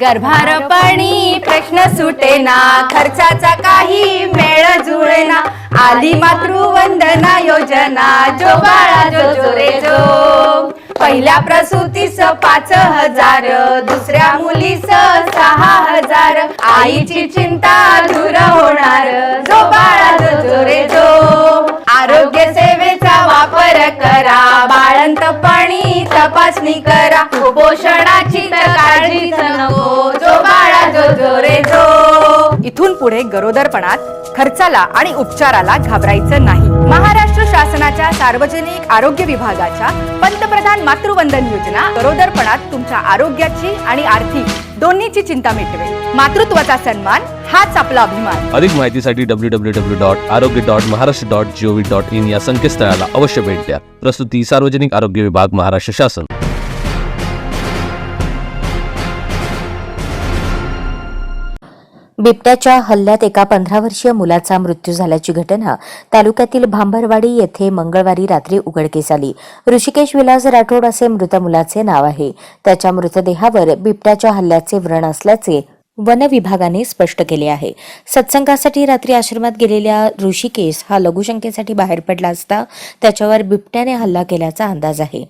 गर्भारपणी प्रश्न सुटेना खर्चाचा काही मेळ जुळेना आली मातृवंदना योजना जो बाळा जो जोरे जो. पहिल्या प्रसूतीस पाच हजार दुसऱ्या मुलीस सहा हजार. आईची चिंता दूर होणार जो बाळा जो जोरे जो. आरोग्य सेवेचा वापर करा बाळंतपणी तपासणी करा कुपोषणाची तर इथून पुढे गरोदरपणात खर्चाला आणि उपचाराला घाबरायचं नाही. महाराष्ट्र शासनाच्या सार्वजनिक आरोग्य विभागाच्या पंतप्रधान मातृवंदन योजना गरोदरपणात तुमच्या आरोग्याची आणि आर्थिक दोन्हीची चिंता मिटवेल. मातृत्वाचा सन्मान हाच आपला अभिमान. अधिक माहितीसाठी W W W dot arogya dot Maharashtra dot G O V dot in या संकेतस्थळाला अवश्य भेट द्या. प्रस्तुती सार्वजनिक आरोग्य विभाग महाराष्ट्र शासन. बिबट्याच्या हल्ल्यात एका पंधरा वर्षीय मुलाचा मृत्यू झाल्याची घटना तालुक्यातील भांबरवाडी येथे मंगळवारी रात्री उघडकीस आली. ऋषिकेश विलास राठोड असे मृत मुलाचे नाव आहे. त्याच्या मृतदेहावर बिबट्याच्या हल्ल्याचे व्रण असल्याचे वन विभागाने स्पष्ट केले आहे. सत्संगासाठी रात्री आश्रमात गेलेल्या ऋषिकेश हा लघुशंकेसाठी बाहेर पडला असता त्याच्यावर बिबट्याने हल्ला केल्याचा अंदाज आहे.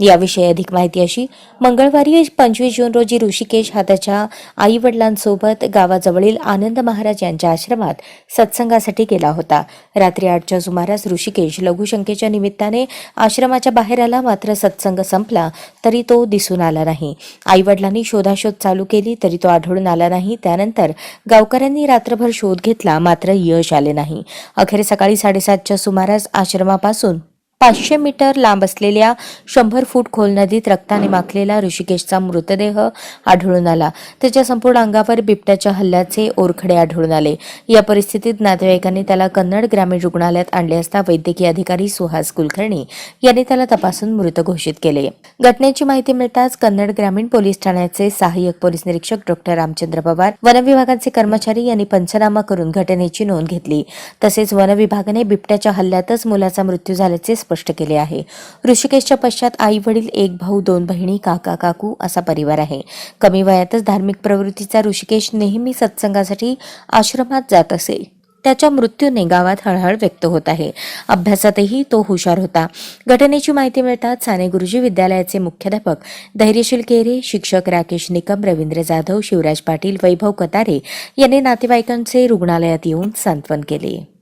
याविषयी अधिक माहिती अशी मंगळवारी पंचवीस जून रोजी ऋषिकेश हा त्याच्या आई वडिलांसोबत गावाजवळील आनंद महाराज यांच्या आश्रमात सत्संगासाठी गेला होता. रात्री आठच्या सुमारास ऋषिकेश लघुशंकेच्या निमित्ताने आश्रमाच्या बाहेर आला मात्र सत्संग संपला तरी तो दिसून आला नाही. आई वडिलांनी शोधाशोध चालू केली तरी तो आढळून आला नाही. त्यानंतर गावकऱ्यांनी रात्रभर शोध घेतला मात्र यश आले नाही. अखेर सकाळी साडेसातच्या सुमारास आश्रमापासून पाचशे मीटर लांब असलेल्या शंभर फूट खोल नदीत रक्ताने माखलेला ऋषिकेशचा मृतदेह आढळून आला. त्याच्या संपूर्ण अंगावर बिबट्याच्या हल्ल्याचे ओरखडे आढळून आले. या परिस्थितीत नातेवाईकांनी त्याला कन्नड ग्रामीण रुग्णालयात आणले असता वैद्यकीय अधिकारी सुहास कुलकर्णी यांनी त्याला तपासून मृत घोषित केले. घटनेची माहिती मिळताच कन्नड ग्रामीण पोलीस ठाण्याचे सहाय्यक पोलीस निरीक्षक डॉक्टर रामचंद्र पवार वनविभागाचे कर्मचारी यांनी पंचनामा करून घटनेची नोंद घेतली. तसेच वनविभागाने बिबट्याच्या हल्ल्यातच मुलाचा मृत्यू झाल्याचे स्पष्ट केले आहे. ऋषिकेशच्या पश्चात आई वडील एक भाऊ दोन बहिणी काका काकू असा परिवार आहे. कमी वयातच धार्मिक प्रवृत्तीचा ऋषिकेश नेहमी सत्संगासाठी आश्रमात जात असे. त्याच्या मृत्यूने गावात हळहळ व्यक्त होत आहे. अभ्यासातही तो हुशार होता. घटनेची माहिती मिळताच साने गुरुजी विद्यालयाचे मुख्याध्यापक धैर्यशील केरे शिक्षक राकेश निकम रवींद्र जाधव शिवराज पाटील वैभव कतारे यांनी नातेवाईकांचे रुग्णालयात येऊन सांत्वन केले.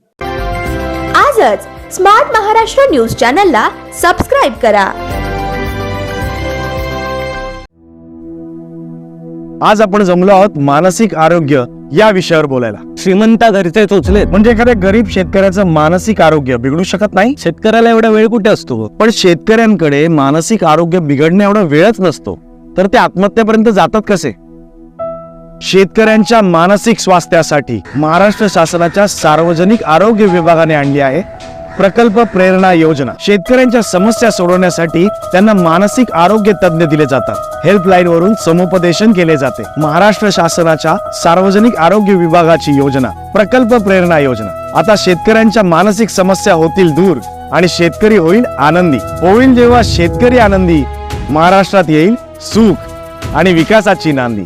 आजच स्मार्ट महाराष्ट्र न्यूज चॅनलला सबस्क्राईब करा. आज आपण जमलो आहोत मानसिक आरोग्य या विषयावर बोलायला. श्रीमंता घरचे चोचलेत. म्हणजे एखाद्या गरीब शेतकऱ्याचं मानसिक आरोग्य बिघडू शकत नाही? शेतकऱ्याला एवढा वेळ कुठे असतो? पण शेतकऱ्यांकडे मानसिक आरोग्य बिघडणे एवढा वेळच नसतो. तर ते आत्महत्येपर्यंत जातात कसे? शेतकऱ्यांच्या मानसिक स्वास्थ्यासाठी महाराष्ट्र शासनाच्या सार्वजनिक आरोग्य विभागाने आणली आहे प्रकल्प प्रेरणा योजना. शेतकऱ्यांच्या समस्या सोडवण्यासाठी त्यांना मानसिक आरोग्य तज्ञ दिले जातात. हेल्पलाईन वरून समुपदेशन केले जाते. महाराष्ट्र शासनाच्या सार्वजनिक आरोग्य विभागाची योजना प्रकल्प प्रेरणा योजना. आता शेतकऱ्यांच्या मानसिक समस्या होतील दूर आणि शेतकरी होईल आनंदी. होईल जेव्हा शेतकरी आनंदी महाराष्ट्रात येईल सुख आणि विकासाची नांदी.